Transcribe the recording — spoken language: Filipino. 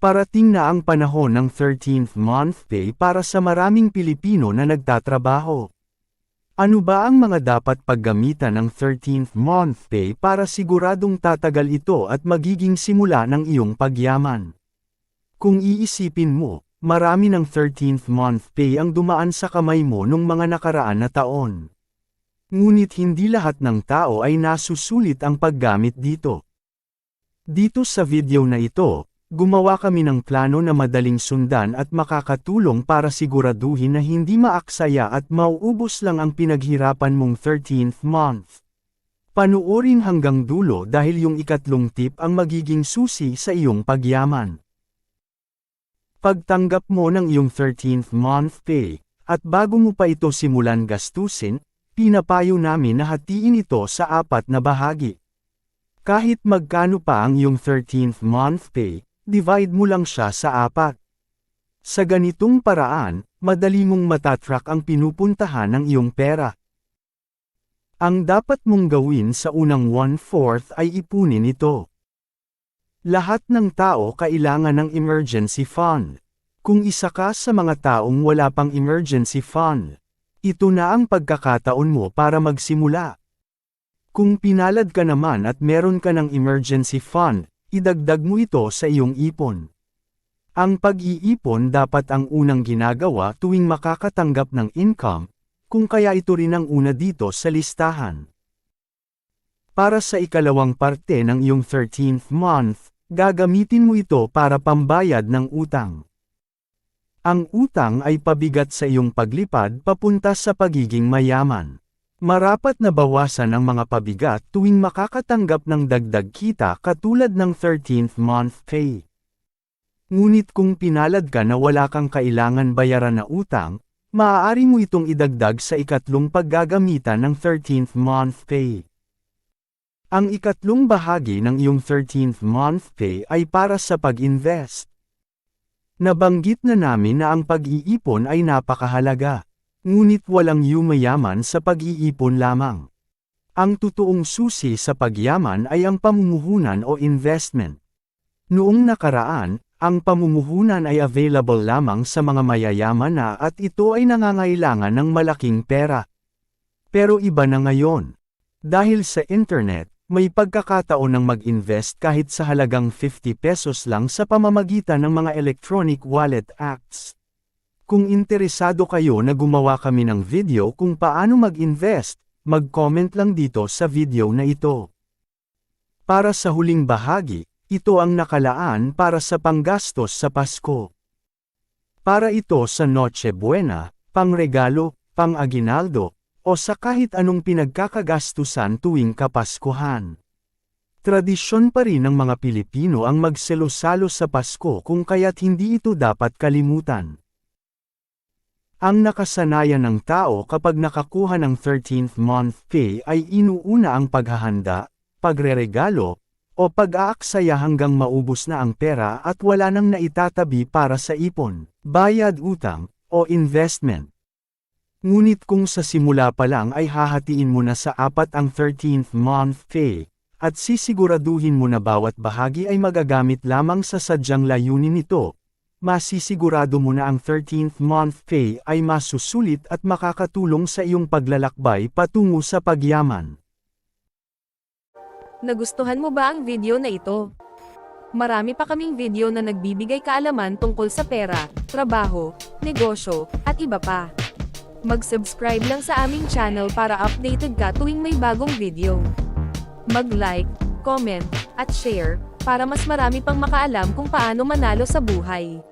Parating na ang panahon ng 13th month pay para sa maraming Pilipino na nagtatrabaho. Ano ba ang mga dapat paggamitan ng 13th month pay para siguradong tatagal ito at magiging simula ng iyong pagyaman? Kung iisipin mo, marami ng 13th month pay ang dumaan sa kamay mo nung mga nakaraan na taon. Ngunit hindi lahat ng tao ay nasusulit ang paggamit dito. Dito sa video na ito, gumawa kami ng plano na madaling sundan at makakatulong para siguraduhin na hindi maaksaya at mauubos lang ang pinaghirapan mong 13th month. Panuorin hanggang dulo dahil yung ikatlong tip ang magiging susi sa iyong pagyaman. Pagtanggap mo ng iyong 13th month pay, at bago mo pa ito simulan gastusin, pinapayo namin na hatiin ito sa apat na bahagi. Kahit magkano pa ang iyong 13th month pay, divide mo lang siya sa apat. Sa ganitong paraan, madali mong matatrack ang pinupuntahan ng iyong pera. Ang dapat mong gawin sa unang one-fourth ay ipunin ito. Lahat ng tao kailangan ng emergency fund. Kung isa ka sa mga taong wala pang emergency fund, ito na ang pagkakataon mo para magsimula. Kung pinalad ka naman at meron ka ng emergency fund, idagdag mo ito sa iyong ipon. Ang pag-iipon dapat ang unang ginagawa tuwing makakatanggap ng income, kung kaya ito rin ang una dito sa listahan. Para sa ikalawang parte ng iyong 13th month, gagamitin mo ito para pambayad ng utang. Ang utang ay pabigat sa iyong paglipad papunta sa pagiging mayaman. Marapat na bawasan ang mga pabigat tuwing makakatanggap ng dagdag kita katulad ng 13th month pay. Ngunit kung pinalad ka na wala kang kailangan bayaran na utang, maaari mo itong idagdag sa ikatlong paggagamitan ng 13th month pay. Ang ikatlong bahagi ng iyong 13th month pay ay para sa pag-invest. Nabanggit na namin na ang pag-iipon ay napakahalaga. Ngunit walang yumayaman sa pag-iipon lamang. Ang totoong susi sa pagyaman ay ang pamumuhunan o investment. Noong nakaraan, ang pamumuhunan ay available lamang sa mga mayayaman na at ito ay nangangailangan ng malaking pera. Pero iba na ngayon. Dahil sa internet, may pagkakataon ng mag-invest kahit sa halagang 50 pesos lang sa pamamagitan ng mga electronic wallet apps. Kung interesado kayo na gumawa kami ng video kung paano mag-invest, mag-comment lang dito sa video na ito. Para sa huling bahagi, ito ang nakalaan para sa panggastos sa Pasko. Para ito sa Noche Buena, pangregalo, pang-aginaldo, o sa kahit anong pinagkakagastusan tuwing Kapaskuhan. Tradisyon pa rin ng mga Pilipino ang magselo-salo sa Pasko kung kaya't hindi ito dapat kalimutan. Ang nakasanayan ng tao kapag nakakuha ng 13th month pay ay inuuna ang paghahanda, pagreregalo, o pag-aaksaya hanggang maubos na ang pera at wala nang naitatabi para sa ipon, bayad utang, o investment. Ngunit kung sa simula pa lang ay hahatiin mo na sa apat ang 13th month pay, at sisiguraduhin mo na bawat bahagi ay magagamit lamang sa sadyang layunin nito, masisigurado mo na ang 13th month pay ay masusulit at makakatulong sa iyong paglalakbay patungo sa pagyaman. Nagustuhan mo ba ang video na ito? Marami pa kaming video na nagbibigay kaalaman tungkol sa pera, trabaho, negosyo, at iba pa. Mag-subscribe lang sa aming channel para updated ka tuwing may bagong video. Mag-like, comment, at share, para mas marami pang makaalam kung paano manalo sa buhay.